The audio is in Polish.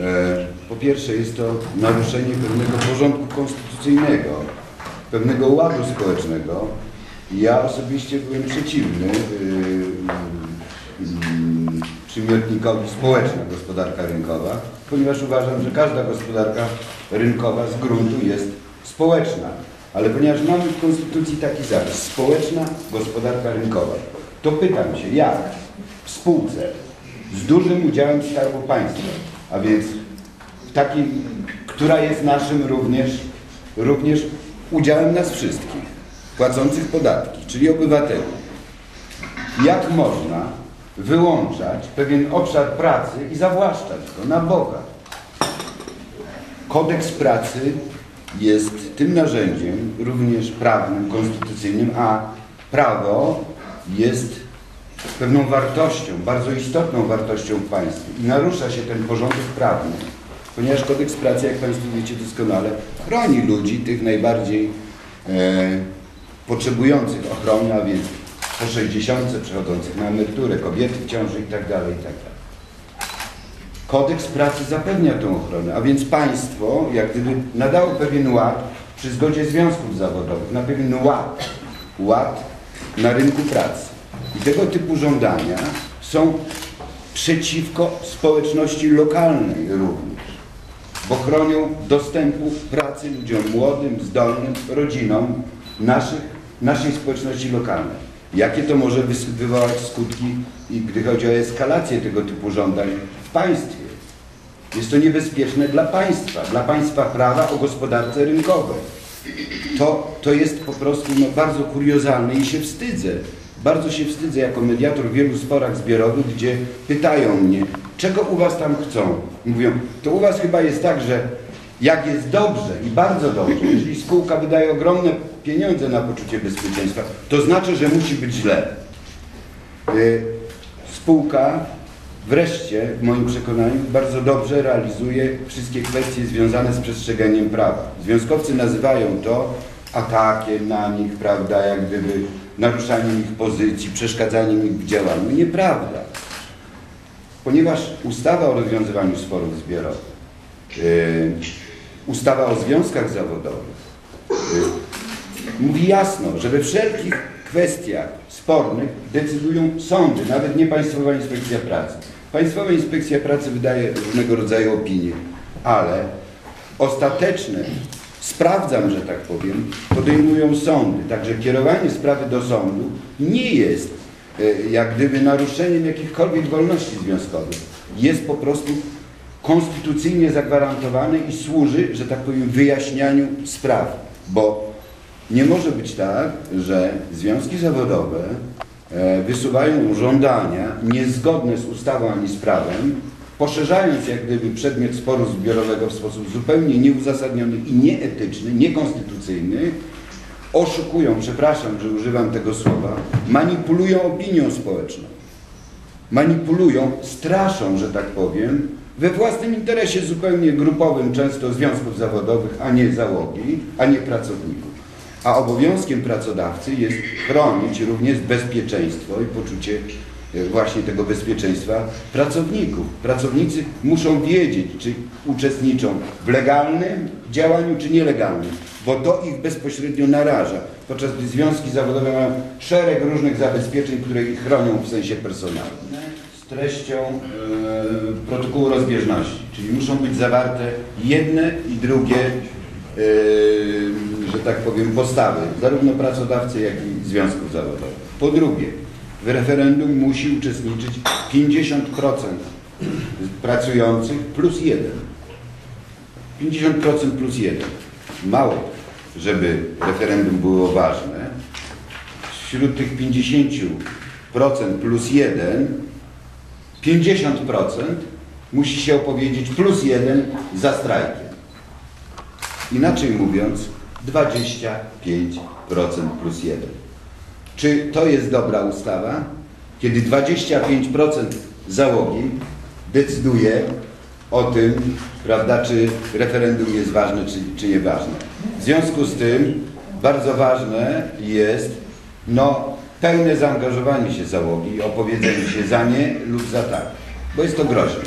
E, Po pierwsze jest to naruszenie pewnego porządku konstytucyjnego, pewnego ładu społecznego. Ja osobiście byłem przeciwny yy, yy, przymiotnikowi społeczna gospodarka rynkowa, ponieważ uważam, że każda gospodarka rynkowa z gruntu jest społeczna. Ale ponieważ mamy w Konstytucji taki zapis, społeczna gospodarka rynkowa, to pytam się, jak w spółce z dużym udziałem Skarbu Państwa, a więc w takiej, która jest naszym również, również udziałem nas wszystkich, płacących podatki, czyli obywateli. Jak można wyłączać pewien obszar pracy i zawłaszczać go na Boga? Kodeks pracy jest tym narzędziem, również prawnym, konstytucyjnym, a prawo jest pewną wartością, bardzo istotną wartością w państwie i narusza się ten porządek prawny, ponieważ kodeks pracy, jak Państwo wiecie doskonale, chroni ludzi, tych najbardziej e, potrzebujących ochrony, a więc po 60 przechodzących na emeryturę, kobiety w ciąży itd. itd. Kodeks pracy zapewnia tą ochronę, a więc państwo jak gdyby nadało pewien ład przy zgodzie związków zawodowych, na pewien ład, ład na rynku pracy. I tego typu żądania są przeciwko społeczności lokalnej również, bo chronią dostępu pracy ludziom młodym, zdolnym, rodzinom naszych, naszej społeczności lokalnej. Jakie to może wywołać skutki, i gdy chodzi o eskalację tego typu żądań w państwie? Jest to niebezpieczne dla państwa, dla państwa prawa o gospodarce rynkowej. To, to jest po prostu no, bardzo kuriozalne i się wstydzę. Bardzo się wstydzę jako mediator w wielu sporach zbiorowych, gdzie pytają mnie, czego u was tam chcą. Mówią, to u was chyba jest tak, że jak jest dobrze i bardzo dobrze, jeżeli spółka wydaje ogromne pieniądze na poczucie bezpieczeństwa, to znaczy, że musi być źle. Y, Spółka wreszcie, w moim przekonaniu, bardzo dobrze realizuje wszystkie kwestie związane z przestrzeganiem prawa. Związkowcy nazywają to atakiem na nich, prawda, jak gdyby naruszaniem ich pozycji, przeszkadzaniem ich w działaniu. Nieprawda. Ponieważ ustawa o rozwiązywaniu sporów zbiorowych, yy, ustawa o związkach zawodowych, yy, mówi jasno, że we wszelkich kwestiach spornych decydują sądy, nawet nie Państwowa Inspekcja Pracy. Państwowa Inspekcja Pracy wydaje różnego rodzaju opinie, ale ostateczne, sprawdzam, że tak powiem, podejmują sądy. Także kierowanie sprawy do sądu nie jest e, jak gdyby naruszeniem jakichkolwiek wolności związkowych. Jest po prostu konstytucyjnie zagwarantowane i służy, że tak powiem, wyjaśnianiu spraw, bo nie może być tak, że związki zawodowe e, wysuwają żądania niezgodne z ustawą ani z prawem, poszerzając jak gdyby przedmiot sporu zbiorowego w sposób zupełnie nieuzasadniony i nieetyczny, niekonstytucyjny, oszukują, przepraszam, że używam tego słowa, manipulują opinią społeczną. Manipulują, straszą, że tak powiem, we własnym interesie zupełnie grupowym, często związków zawodowych, a nie załogi, a nie pracowników. A obowiązkiem pracodawcy jest chronić również bezpieczeństwo i poczucie właśnie tego bezpieczeństwa pracowników. Pracownicy muszą wiedzieć, czy uczestniczą w legalnym działaniu, czy nielegalnym, bo to ich bezpośrednio naraża, podczas gdy związki zawodowe mają szereg różnych zabezpieczeń, które ich chronią w sensie personalnym. Z treścią e, protokołu rozbieżności, czyli muszą być zawarte jedne i drugie Yy, że tak powiem, postawy zarówno pracodawcy, jak i związków zawodowych. Po drugie, w referendum musi uczestniczyć 50% pracujących plus jeden. 50% plus jeden. Mało, żeby referendum było ważne. Wśród tych 50% plus jeden, 50% musi się opowiedzieć plus jeden za strajkiem. Inaczej mówiąc, 25% plus 1. Czy to jest dobra ustawa? Kiedy 25% załogi decyduje o tym, prawda, czy referendum jest ważne, czy, czy nieważne. W związku z tym bardzo ważne jest no, pełne zaangażowanie się załogi, opowiedzenie się za nie lub za tak, bo jest to groźne.